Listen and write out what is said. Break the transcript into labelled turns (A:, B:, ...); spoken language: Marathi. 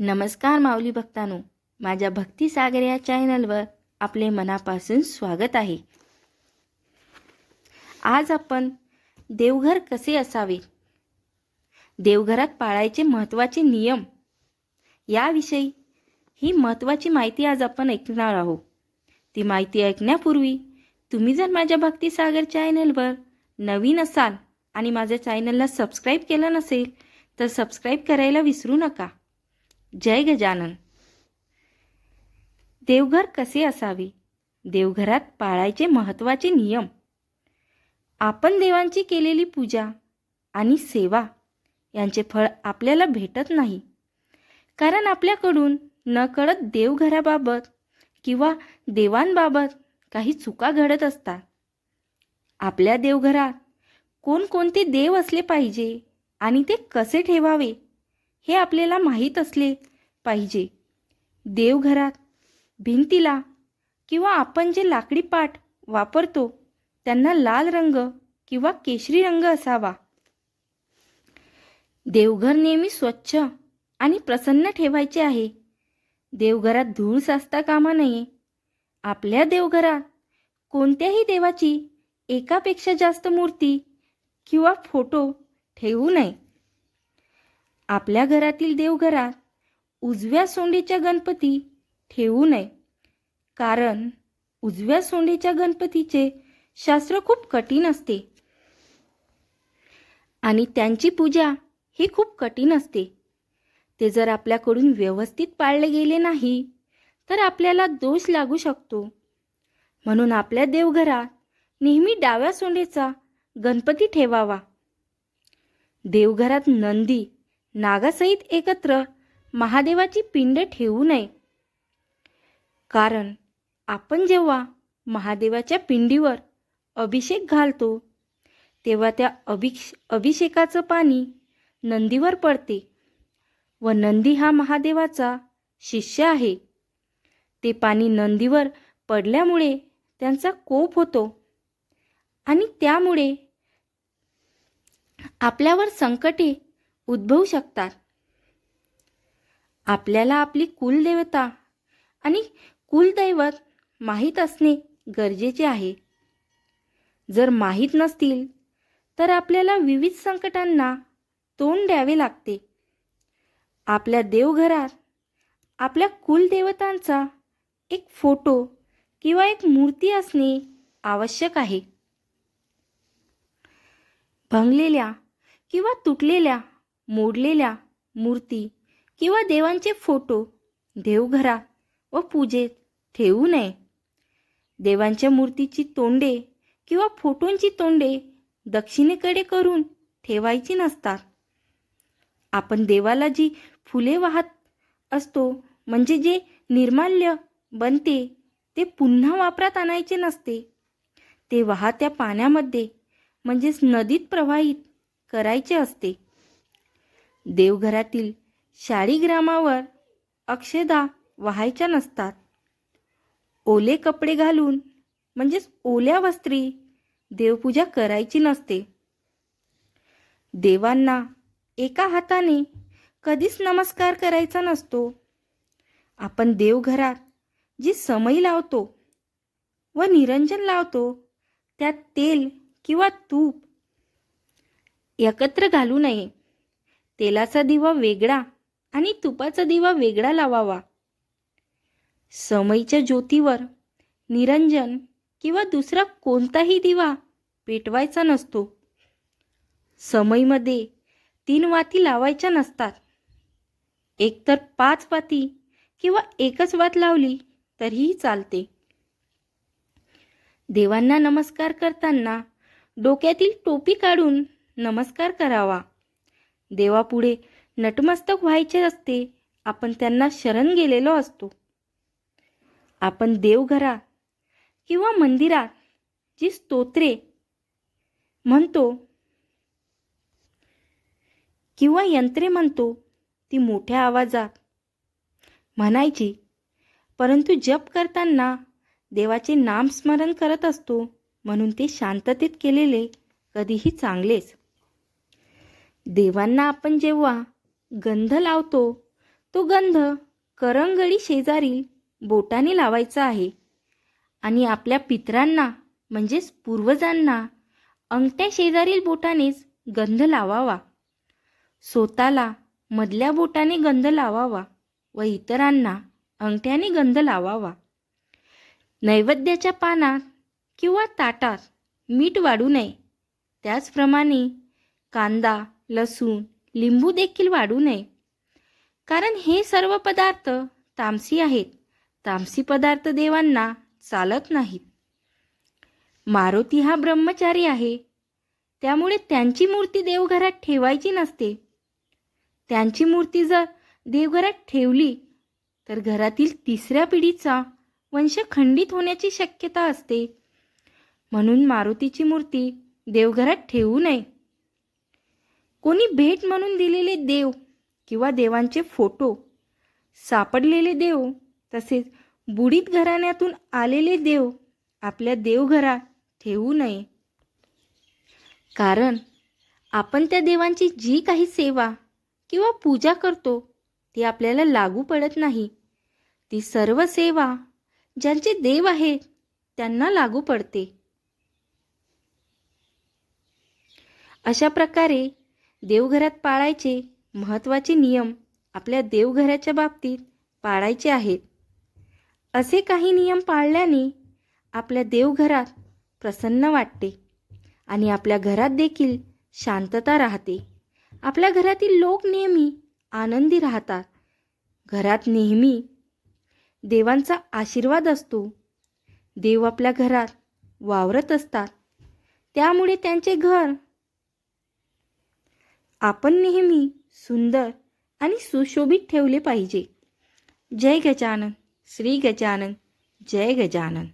A: नमस्कार माऊली भक्तांनो. माझ्या भक्ती सागर या चॅनलवर आपले मनापासून स्वागत आहे. आज आपण देवघर कसे असावे? देवघरात पाळायचे महत्त्वाचे नियम याविषयी ही महत्त्वाची माहिती आज आपण ऐकणार आहोत. ती माहिती ऐकण्यापूर्वी तुम्ही जर माझ्या भक्ती सागर चॅनलवर नवीन असाल आणि माझ्या चॅनलला सबस्क्राईब केलं नसेल तर सबस्क्राईब करायला विसरू नका. जय गजानन. देवघर कसे असावे? देवघरात पाळायचे महत्त्वाचे नियम. आपण देवांची केलेली पूजा आणि सेवा यांचे फळ आपल्याला भेटत नाही. कारण आपल्याकडून नकळत देवघराबाबत किंवा देवांबाबत काही चुका घडत असतात. आपल्या देवघरात कोणकोणते देव असले पाहिजे आणि ते कसे ठेवावे? हे आपल्याला माहीत असले पाहिजे. देवघरात भिंतीला किंवा आपण जे लाकडी पाट वापरतो त्यांना लाल रंग किंवा केशरी रंग असावा. देवघर नेहमी स्वच्छ आणि प्रसन्न ठेवायचे आहे. देवघरात धूळ साचता कामा नये. आपल्या देवघरात कोणत्याही देवाची एकापेक्षा जास्त मूर्ती किंवा फोटो ठेवू नये. आपल्या घरातील देवघरात उजव्या सोंडीच्या गणपती ठेवू नये. कारण उजव्या सोंडीच्या गणपतीचे शास्त्र खूप कठीण असते. आणि त्यांची पूजा ही खूप कठीण असते. ते जर आपल्याकडून व्यवस्थित पाळले गेले नाही तर आपल्याला दोष लागू शकतो. म्हणून आपल्या देवघरात नेहमी डाव्या सोंडेचा गणपती ठेवावा. देवघरात नंदी नागासहित एकत्र महादेवाची पिंड ठेवू नये. कारण आपण जेव्हा महादेवाच्या पिंडीवर अभिषेक घालतो तेव्हा त्या अभिष अभिषेकाचं पाणी नंदीवर पडते व नंदी हा महादेवाचा शिष्य आहे. ते पाणी नंदीवर पडल्यामुळे त्यांचा कोप होतो आणि त्यामुळे आपल्यावर संकटे उद्भवू शकतात. आपल्याला आपली कुलदेवता आणि कुलदैवत माहीत असणे गरजेचे आहे. जर माहीत नसतील तर आपल्याला विविध संकटांना तोंड द्यावे लागते. आपल्या देवघरात आपल्या कुलदेवतांचा एक फोटो किंवा एक मूर्ती असणे आवश्यक आहे. भंगलेल्या किंवा तुटलेल्या मोडलेल्या मूर्ती किंवा देवांचे फोटो देवघरा व पूजेत ठेवू नये. देवांच्या मूर्तीची तोंडे किंवा फोटोंची तोंडे दक्षिणेकडे करून ठेवायची नसतात. आपण देवाला जी फुले वाहत असतो म्हणजे जे निर्माल्य बनते ते पुन्हा वापरात आणायचे नसते. ते वाहत्या पाण्यामध्ये म्हणजेच नदीत प्रवाहित करायचे असते. देवघरातील शाळीग्रामावर अक्षदा व्हायच्या नसतात. ओले कपडे घालून म्हणजेच ओल्या वस्त्री देवपूजा करायची नसते. देवांना एका हाताने कधीच नमस्कार करायचा नसतो. आपण देवघरात जी समई लावतो व निरंजन लावतो त्यात तेल किंवा तूप एकत्र घालू नये. तेलाचा दिवा वेगळा आणि तुपाचा दिवा वेगळा लावावा. समईच्या ज्योतीवर निरंजन किंवा दुसरा कोणताही दिवा पेटवायचा नसतो. समईमध्ये तीन वाती लावायच्या नसतात. एकतर पाच वाती किंवा एकच वात लावली तरीही चालते. देवांना नमस्कार करताना डोक्यातील टोपी काढून नमस्कार करावा. देवापुढे नटमस्तक व्हायचे असते आपण त्यांना शरण गेलेलो असतो. आपण देवघरात किंवा मंदिरात जी स्तोत्रे म्हणतो किंवा यंत्रे म्हणतो ती मोठ्या आवाजात म्हणायची परंतु जप करताना देवाचे नामस्मरण करत असतो म्हणून ते शांततेत केलेले कधीही चांगलेच. देवांना आपण जेव्हा गंध लावतो तो गंध करंगळी शेजारील बोटाने लावायचा आहे. आणि आपल्या पितरांना म्हणजेच पूर्वजांना अंगठ्या शेजारील बोटानेच गंध लावावा. स्वतःला मधल्या बोटाने गंध लावावा व इतरांना अंगठ्याने गंध लावावा. नैवेद्याच्या पानात किंवा ताटात मीठ वाढू नये. त्याचप्रमाणे कांदा लसूण लिंबू देखील वाढू नये. कारण हे सर्व पदार्थ तामसी आहेत. तामसी पदार्थ देवांना चालत नाहीत. मारुती हा ब्रह्मचारी आहे. त्यामुळे त्यांची मूर्ती देवघरात ठेवायची नसते. त्यांची मूर्ती जर देवघरात ठेवली तर घरातील तिसऱ्या पिढीचा वंश खंडित होण्याची शक्यता असते. म्हणून मारुतीची मूर्ती देवघरात ठेवू नये. कोणी भेट म्हणून दिलेले देव किंवा देवांचे फोटो सापडलेले देव तसेच बुडीत घराण्यातून आलेले देव आपल्या देवघरात ठेवू नये. कारण आपण त्या देवांची जी काही सेवा किंवा पूजा करतो ती आपल्याला लागू पडत नाही. ती सर्व सेवा ज्यांचे देव आहेत त्यांना लागू पडते. अशा प्रकारे देवघरात पाळायचे महत्त्वाचे नियम आपल्या देवघराच्या बाबतीत पाळायचे आहेत. असे काही नियम पाळल्याने आपल्या देवघरात प्रसन्न वाटते आणि आपल्या घरात देखील शांतता राहते. आपल्या घरातील लोक नेहमी आनंदी राहतात. घरात नेहमी देवांचा आशीर्वाद असतो. देव आपल्या घरात वावरत असतात. त्यामुळे त्यांचे घर आपण नेहमी सुंदर आणि सुशोभित ठेवले पाहिजे. जय गजानन श्री गजानन जय गजानन.